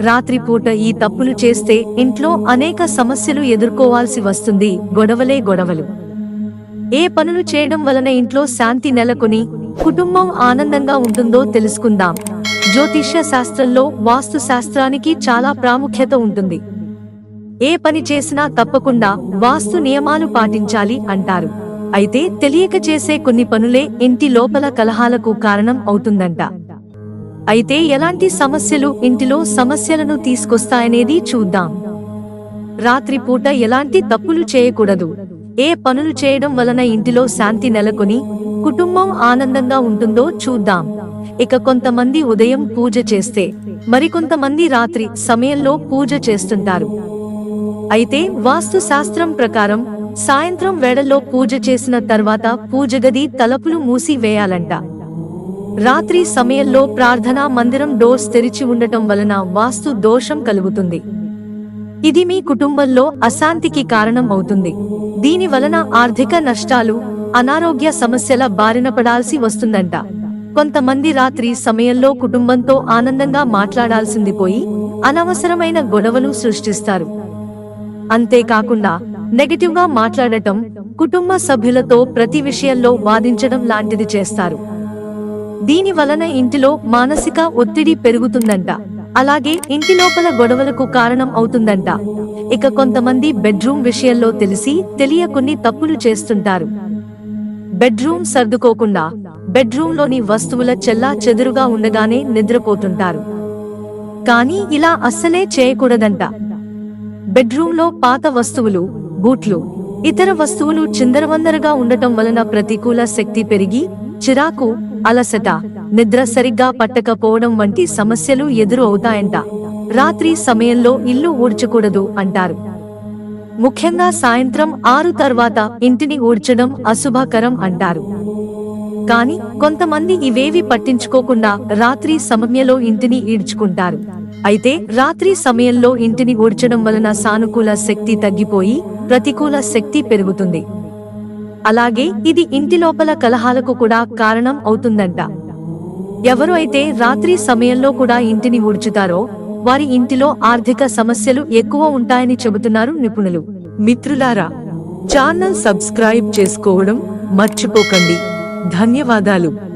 రాత్రిపూట ఈ తప్పులు చేస్తే ఇంట్లో అనేక సమస్యలు ఎదుర్కోవాల్సి వస్తుంది. గొడవలే గొడవలు. ఏ పనులు చేయడం వలన ఇంట్లో శాంతి నెలకొని కుటుంబం ఆనందంగా ఉంటుందో తెలుసుకుందాం. జ్యోతిష్య శాస్త్రంలో వాస్తు శాస్త్రానికి చాలా ప్రాముఖ్యత ఉంటుంది. ఏ పని చేసినా తప్పకుండా వాస్తు నియమాలు పాటించాలి అంటారు. అయితే తెలియక చేసే కొన్ని పనులే ఇంటి లోపల కలహాలకు కారణం అవుతుందంట. అయితే ఎలాంటి సమస్యలు ఇంటిలో సమస్యలను తీసుకొస్తాయనేది చూద్దాం. రాత్రిపూట ఎలాంటి తప్పులు చేయకూడదు. ఏ పనులు చేయడం వలన ఇంటిలో శాంతి నెలకొని కుటుంబం ఆనందంగా ఉంటుందో చూద్దాం. ఇక కొంతమంది ఉదయం పూజ చేస్తే మరికొంతమంది రాత్రి సమయంలో పూజ చేస్తుంటారు. అయితే వాస్తు శాస్త్రం ప్రకారం సాయంత్రం వేళల్లో పూజ చేసిన తర్వాత పూజ గది తలుపులు మూసి వేయాలంట. రాత్రి సమయంలో ప్రార్థనా మందిరం డోర్స్ తెరిచి ఉండటం వలన వాస్తు దోషం కలుగుతుంది. ఇది మీ కుటుంబంలో అశాంతికి కారణం అవుతుంది. దీని వలన ఆర్థిక నష్టాలు అనారోగ్య సమస్యల బారిన పడాల్సి వస్తుందంట. కొంతమంది రాత్రి సమయంలో కుటుంబంతో ఆనందంగా మాట్లాడాల్సింది పోయి అనవసరమైన గొడవలు సృష్టిస్తారు. అంతేకాకుండా నెగిటివ్గా మాట్లాడటం కుటుంబ సభ్యులతో ప్రతి విషయంలో వాదించడం లాంటిది చేస్తారు. దీని వలన ఇంటిలో మానసిక ఒత్తిడి పెరుగుతుందంట. అలాగే ఇంటి లోపల గొడవలకు కారణం అవుతుందంట. ఇక కొంతమంది బెడ్రూమ్ విషయంలో తెలిసి తెలియ కొన్ని తప్పులు చేస్తుంటారు. బెడ్రూమ్ సర్దుకోకుండా బెడ్రూమ్లోని వస్తువుల చెల్లా చెదురుగా ఉండగానే నిద్రపోతుంటారు. కానీ ఇలా అస్సలే చేయకూడదంట. బెడ్రూమ్లో పాత వస్తువులు బూట్లు ఇతర వస్తువులు చిందరవందరగా ఉండటం వలన ప్రతికూల శక్తి పెరిగి చిరాకు అలసట నిద్ర సరిగ్గా పట్టకపోవడం వంటి సమస్యలు ఎదురు అవుతాయంట. రాత్రి సమయంలో ఇల్లు ఊడ్చకూడదు అంటారు. ముఖ్యంగా సాయంత్రం ఆరు తర్వాత ఇంటిని ఊడ్చడం అశుభకరం అంటారు. కాని కొంతమంది ఇవేవి పట్టించుకోకుండా రాత్రి సమయంలో ఇంటిని ఈడ్చుకుంటారు. అయితే రాత్రి సమయంలో ఇంటిని ఊడ్చడం వలన సానుకూల శక్తి తగ్గిపోయి ప్రతికూల శక్తి పెరుగుతుంది. అలాగే ఇది ఇంటి లోపల కలహాలకు కూడా కారణం అవుతుందంట. ఎవరు అయితే రాత్రి సమయంలో కూడా ఇంటిని ఊడ్చుతారో వారి ఇంటిలో ఆర్థిక సమస్యలు ఎక్కువ ఉంటాయని చెబుతున్నారు నిపుణులు. మిత్రులారా ఛానల్ సబ్స్క్రైబ్ చేసుకోవడం మర్చిపోకండి. ధన్యవాదాలు.